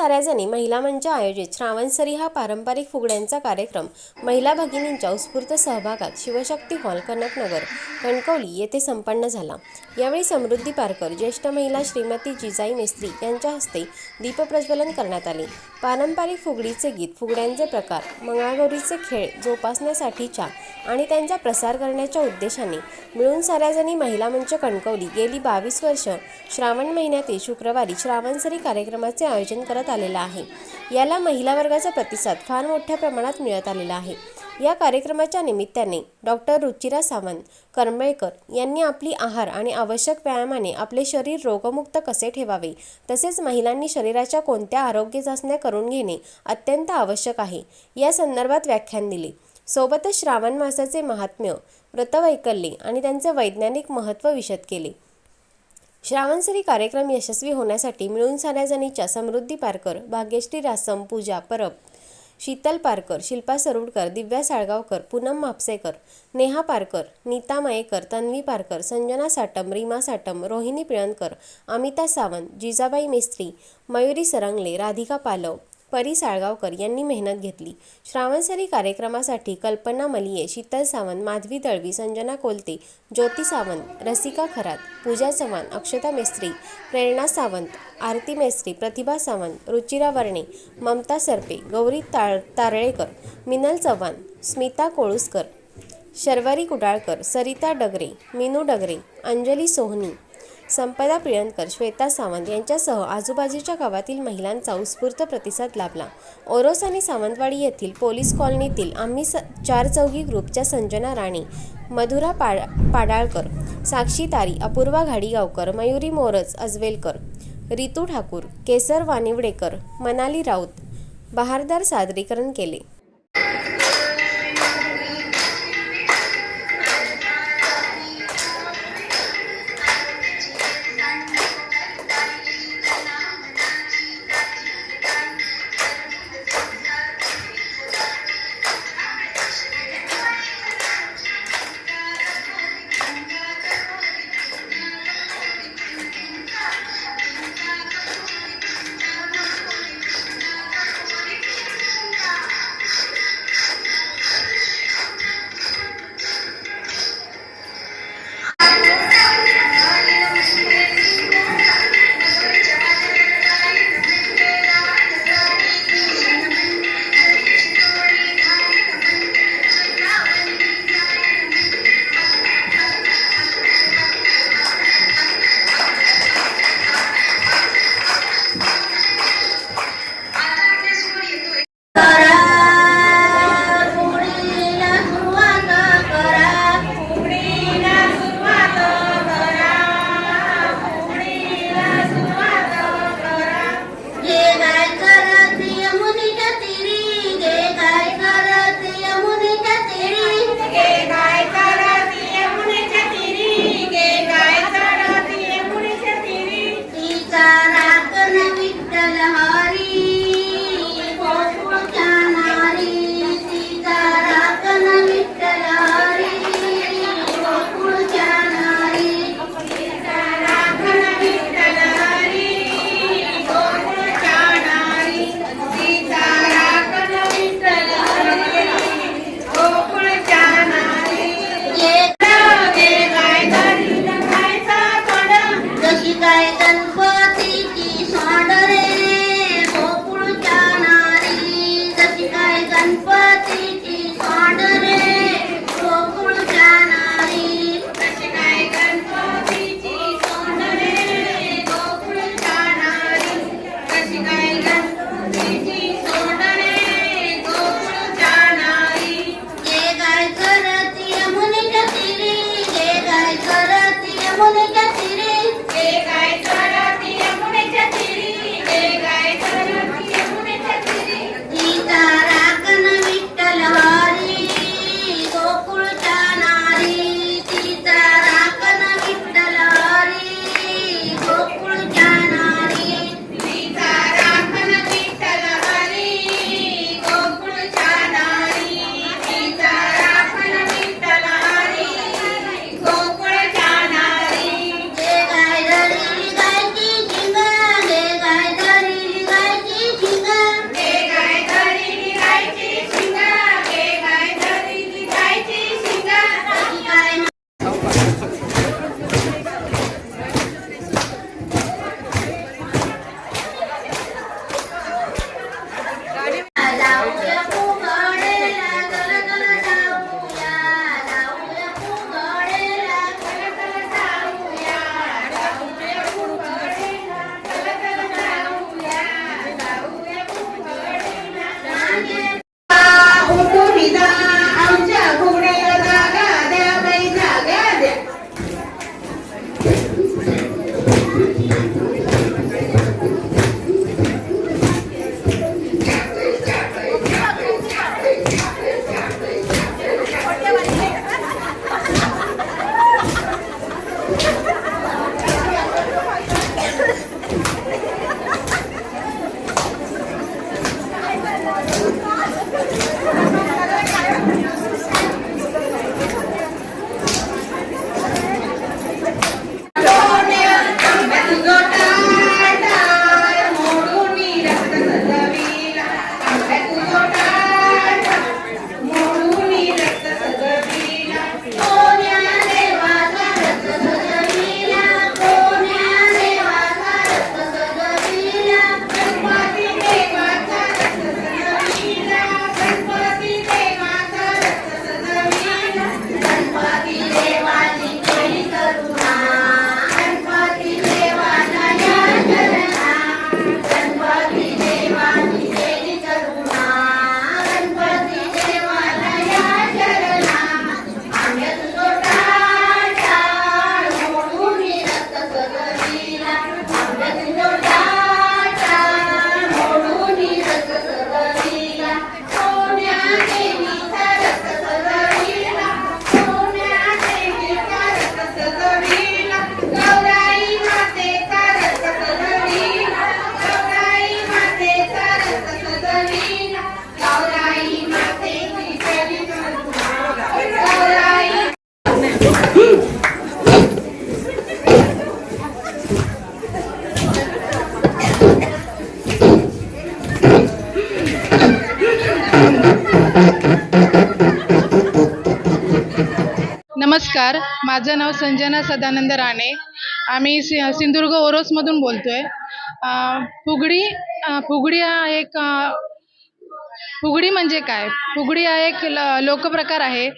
साऱ्याजणी महिला मंच आयोजित श्रावणसरी हा पारंपरिक फुगड्यांचा कार्यक्रम. महिला भगिनींच्या उत्स्फूर्त सहभागात शिवशक्ती हॉल कनकनगर कणकवली येथे संपन्न झाला. यावेळी समृद्धी पारकर ज्येष्ठ महिला श्रीमती जिजाई मेस्त्री यांच्या हस्ते दीपप्रज्वलन करण्यात आले. पारंपरिक फुगडीचे गीत फुगड्यांचे प्रकार मंगळागौरीचे खेळ जोपासण्यासाठीच्या आणि त्यांचा प्रसार करण्याच्या उद्देशाने मिळून साऱ्याजणी महिला मंच कणकवली गेली बावीस वर्ष. श्रावण महिन्यातील शुक्रवारी श्रावणसरी कार्यक्रमाचे आयोजन करत आलेला आहे. याला महिला वर्गाचा प्रतिसाद फार मोठ्या प्रमाणात मिळत आलेला आहे. या कार्यक्रमाच्या निमित्ताने डॉक्टर रुचिरा सावंत करंबेळकर यांनी आपली आहार आणि आवश्यक व्यायामाने आपले शरीर रोगमुक्त कसे ठेवावे तसेच महिलांनी शरीराच्या कोणत्या आरोग्य चाचण्या करून घेणे अत्यंत आवश्यक आहे या संदर्भात व्याख्यान दिले. सोबतच श्रावण मासाचे महात्म्य व्रतवैकल्ये आणि त्यांचे वैज्ञानिक महत्त्व विशद केले. श्रावणसरी कार्यक्रम यशस्वी होण्यासाठी मिळून साऱ्याजणीच्या समृद्धी पारकर भाग्यश्री रासम पूजा परब शीतल पारकर शिल्पा सरुडकर दिव्या साळगावकर पूनम म्हापसेकर नेहा पारकर नीता मयेकर तन्वी पारकर संजना साटम रीमा साटम रोहिणी पिळणकर अमिता सावंत जिजाबाई मेस्त्री मयुरी सरंगले राधिका पालव परी साळगावकर यांनी मेहनत घेतली. श्रावणसरी कार्यक्रमासाठी कल्पना मलिये शीतल सावंत माधवी दळवी संजना कोलते ज्योती सावंत रसिका खरात पूजा चव्हाण अक्षता मेस्त्री प्रेरणा सावंत आरती मेस्त्री प्रतिभा सावंत रुचिरा वर्णे ममता सरपे गौरी ताळ तारळेकर मिनल चव्हाण स्मिता कोळुसकर शर्वरी कुडाळकर सरिता डगरे मीनू डगरे अंजली सोहनी संपदा पिळणकर श्वेता सावंत यांच्यासह आजूबाजूच्या गावातील महिलांचा उत्स्फूर्त प्रतिसाद लाभला. ओरोस आणि सावंतवाडी येथील पोलीस कॉलनीतील आम्ही स चार चौघी ग्रुपच्या संजना राणे मधुरा पाड पाडाळकर साक्षी तारी अपूर्वा घाडीगावकर मयुरी मोरज अजवेलकर रितू ठाकूर केसर वानिवडेकर मनाली राऊत बहारदार सादरीकरण केले. नमस्कार. माझं नाव संजना सदानंद राणे. आम्ही सि सिंधुदुर्ग ओरोसमधून बोलतो आहे फुगडी फुगडी हा एक फुगडी म्हणजे काय? फुगडी हा एक ल लोकप्रकार आहे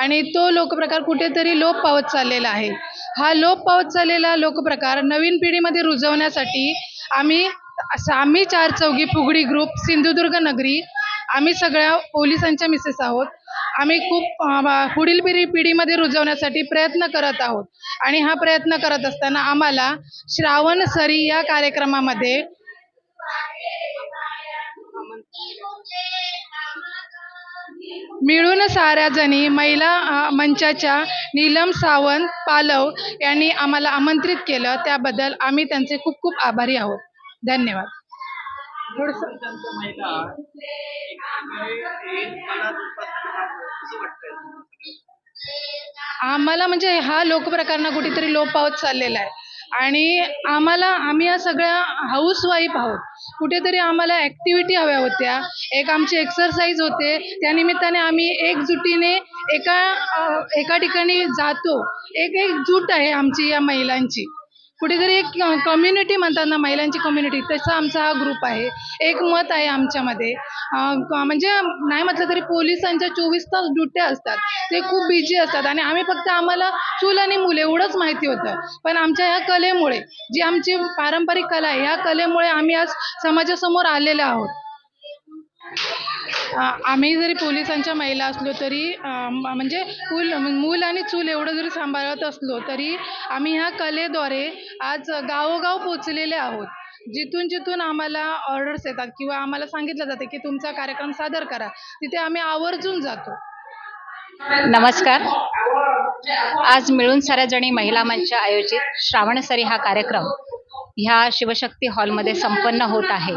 आणि तो लोकप्रकार कुठेतरी लोप पावत चाललेला आहे. हा लोप पावत चाललेला लोकप्रकार नवीन पिढीमध्ये रुजवण्यासाठी आम्ही आम्ही चार चौघी फुगडी ग्रुप सिंधुदुर्ग नगरी आम्ही सगळ्या पोलिसांच्या मिसेस आहोत. आम्ही खूप पुढील पिढी पिढीमध्ये रुजवण्यासाठी प्रयत्न करत आहोत. आणि हा प्रयत्न करत असताना आम्हाला श्रावण सरी या कार्यक्रमामध्ये मिळून साऱ्या जणी महिला मंचाच्या नीलम सावंत पालव यांनी आम्हाला आमंत्रित केलं. त्याबद्दल आम्ही त्यांचे खूप खूप आभारी आहोत. धन्यवाद. आम्हाला म्हणजे हा लोकप्रकारना कुठेतरी लोप पावत चाललेला आहे. आणि आम्हाला आम्ही या सगळ्या हाऊस वाईफ आहोत. कुठेतरी आम्हाला ॲक्टिव्हिटी हव्या होत्या. एक आमची एक्सरसाइज होते. त्यानिमित्ताने आम्ही एकजुटीने एका एका ठिकाणी जातो. एक एक जूट आहे आमची या महिलांची. कुठेतरी एक कम्युनिटी म्हणतात ना महिलांची कम्युनिटी तसा आमचा हा ग्रुप आहे. एक मत आहे आमच्यामध्ये. म्हणजे नाही म्हटलं तरी पोलिसांच्या चोवीस तास ड्युट्या असतात. ते खूप बिझी असतात. आणि आम्ही फक्त आम्हाला चूल आणि मुले एवढंच माहिती होतं. पण आमच्या ह्या कलेमुळे जी आमची पारंपरिक कला आहे ह्या कलेमुळे आम्ही आज समाजासमोर आलेलो आहोत. आम्ही जरी पोलिसांच्या महिला असलो तरी म्हणजे फुल मूल आणि चूल एवढं जरी सांभाळत असलो तरी आम्ही ह्या कलेद्वारे आज गावोगाव पोचलेले आहोत. जिथून जिथून आम्हाला ऑर्डर्स येतात किंवा आम्हाला सांगितलं जाते की तुमचा कार्यक्रम सादर करा तिथे आम्ही आवर्जून जातो. नमस्कार. आज मिळून साऱ्या जणी महिला मंच आयोजित श्रावणसरी हा कार्यक्रम ह्या शिवशक्ती हॉलमध्ये संपन्न होत आहे.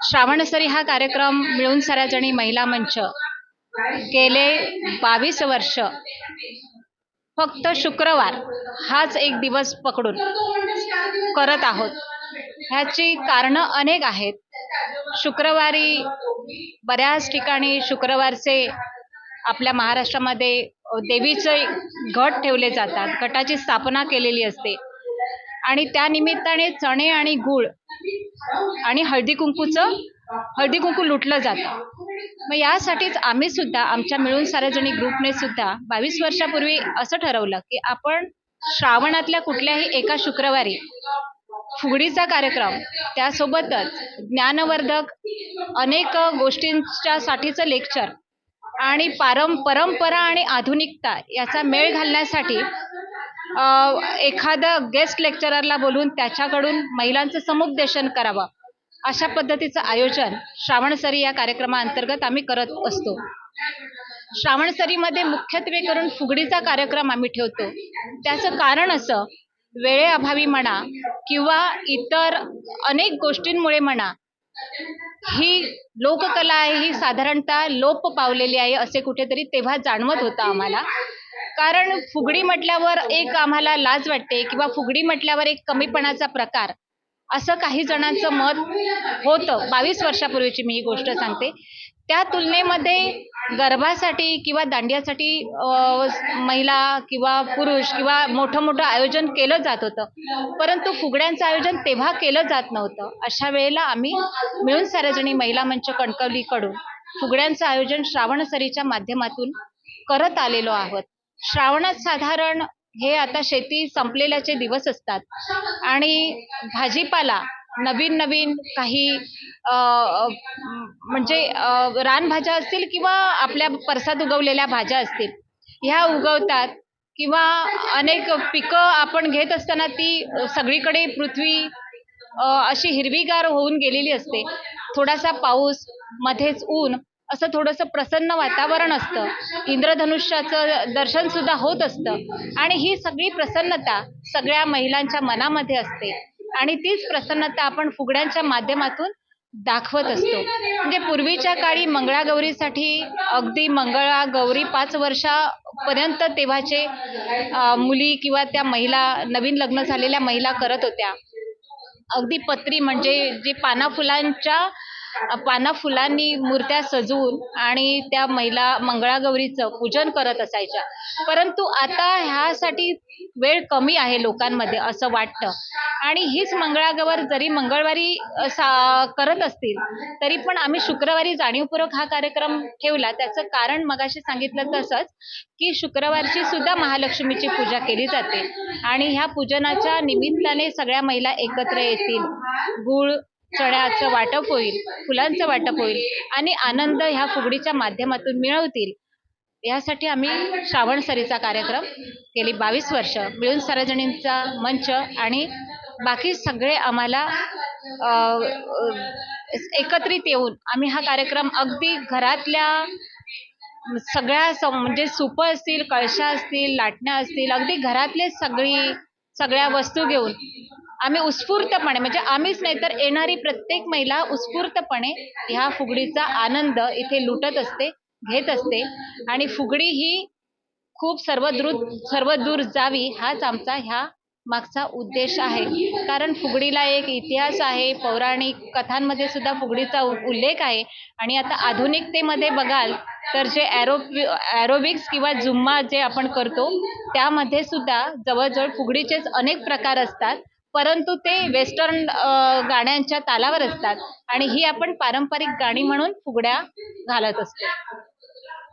श्रावणसरी हा कार्यक्रम मिळून साऱ्या जणी महिला मंच गेले बावीस वर्ष. फक्त शुक्रवार हाच एक दिवस पकडून करत आहोत. ह्याची कारणं अनेक आहेत. शुक्रवारी बऱ्याच ठिकाणी शुक्रवारचे आपल्या महाराष्ट्रामध्ये देवीचे घट ठेवले जातात. घटाची स्थापना केलेली असते. आणि त्या निमित्ताने चणे आणि गूळ आणि हळदी कुंकूचं हळदी कुंकू लुटलं जातं. मग यासाठीच आम्ही सुद्धा आमच्या मिळून सार्वजनिक ग्रुपने सुद्धा बावीस वर्षापूर्वी असं ठरवलं की आपण श्रावणातल्या कुठल्याही एका शुक्रवारी फुगडीचा कार्यक्रम त्यासोबतच ज्ञानवर्धक अनेक गोष्टींच्या साठीचं लेक्चर आणि पारं परंपरा आणि आधुनिकता याचा मेळ घालण्यासाठी एखादं गेस्ट लेक्चररला बोलून त्याच्याकडून महिलांचं समुपदेशन करावं. अशा पद्धतीचं आयोजन श्रावणसरी या कार्यक्रमाअंतर्गत आम्ही करत असतो. श्रावणसरीमध्ये मुख्यत्वे करून फुगडीचा कार्यक्रम आम्ही ठेवतो. त्याचं कारण असं वेळेअभावी म्हणा किंवा इतर अनेक गोष्टींमुळे म्हणा ही लोककला आहे ही साधारणतः लोप पावलेली आहे असे कुठेतरी तेव्हा जाणवत होतं आम्हाला. कारण फुगडी म्हटल्यावर एक आम्हाला लाज वाटते किंवा फुगडी म्हटल्यावर एक कमीपणाचा प्रकार असं काही जणांचं मत होतं. बावीस वर्षापूर्वीची मी ही गोष्ट सांगते. त्या तुलनेमध्ये गर्भासाठी किंवा दांडियासाठी महिला किंवा पुरुष किंवा मोठं मोठं आयोजन केलं जात होतं. परंतु फुगड्यांचं आयोजन तेव्हा केलं जात नव्हतं. अशा वेळेला आम्ही मिळून साऱ्याजणी महिला मंच कणकवलीकडून फुगड्यांचं आयोजन श्रावणसरीच्या माध्यमातून करत आलेलो आहोत. श्रावणात साधारण हे आता शेती संपलेल्याचे दिवस असतात. आणि भाजीपाला नवीन नवीन काही म्हणजे रानभाज्या असतील किंवा आपल्या परसात उगवलेल्या भाज्या असतील ह्या उगवतात किंवा अनेक पिकं आपण घेत असताना ती सगळीकडे पृथ्वी अशी हिरवीगार होऊन गेलेली असते. थोडासा पाऊस मध्येच ऊन असं थोडंसं प्रसन्न वातावरण असतं. इंद्रधनुष्याचं दर्शनसुद्धा होत असतं. आणि ही सगळी प्रसन्नता सगळ्या महिलांच्या मनामध्ये असते. आणि तीच प्रसन्नता आपण फुगड्यांच्या माध्यमातून दाखवत असतो. म्हणजे पूर्वीच्या काळी मंगळागौरीसाठी अगदी मंगळागौरी पाच वर्षापर्यंत तेव्हाचे मुली किंवा त्या महिला नवीन लग्न झालेल्या महिला करत होत्या. अगदी पत्री म्हणजे जे पानाफुलांच्या पाना फुलांनी मूर्त्या सजवून आणि त्या महिला मंगळागौरीचं पूजन करत असायच्या. परंतु आता ह्यासाठी वेळ कमी आहे लोकांमध्ये असं वाटतं. आणि हीच मंगळागौर जरी मंगळवारी सा करत असतील तरी पण आम्ही शुक्रवारी जाणीवपूर्वक हा कार्यक्रम ठेवला. त्याचं कारण मगाशी सांगितलं तसंच की शुक्रवारची सुद्धा महालक्ष्मीची पूजा केली जाते. आणि ह्या पूजनाच्या निमित्ताने सगळ्या महिला एकत्र येतील. गुळ चण्याचं वाटप होईल फुलांचं वाटप होईल आणि आनंद ह्या फुगडीच्या माध्यमातून मिळवतील. यासाठी आम्ही श्रावण सरीचा कार्यक्रम गेली बावीस वर्ष मिळून सार्वजनींचा मंच आणि बाकी सगळे आम्हाला एकत्रित येऊन आम्ही हा कार्यक्रम अगदी घरातल्या सगळ्या सम म्हणजे सुपं असतील कळशा असतील लाटण्या असतील अगदी घरातले सगळी सगळ्या वस्तू घेऊन आम्ही उत्स्फूर्तपणे म्हणजे आम्हीच नाही तर येणारी प्रत्येक महिला उत्स्फूर्तपणे ह्या फुगडीचा आनंद इथे लुटत असते घेत असते. आणि फुगडी ही खूप सर्वदूर सर्वदूर जावी हाच आमचा ह्या मागचा उद्देश आहे. कारण फुगडीला एक इतिहास आहे पौराणिक कथांमध्ये सुद्धा फुगडीचा उ- उल्लेख आहे. आणि आता आधुनिकतेमध्ये बघाल तर जे ॲरो ॲरोबिक्स किंवा झुम्मा जे आपण करतो त्यामध्ये सुद्धा जवळजवळ फुगडीचेच अनेक प्रकार असतात. परंतु ते वेस्टर्न गाण्यांच्या तालावर असतात. आणि ही आपण पारंपरिक गाणी म्हणून फुगड्या घालत असतो.